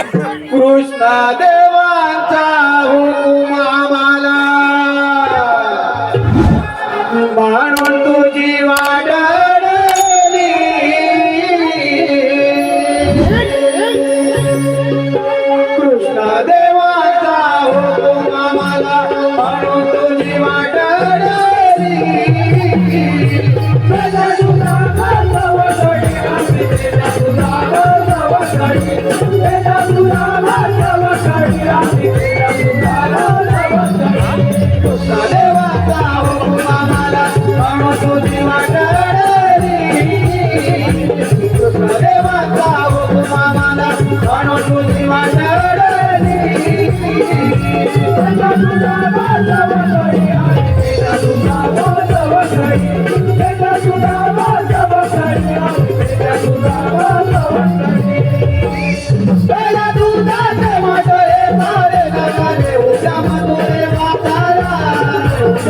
कृष्णा देवांचा हुकुम आम्हाला. म्हणून तुझी वाडली कृष्ण देवाचा हुकुम आम्हाला. म्हणून तुझी वाडली Thank you.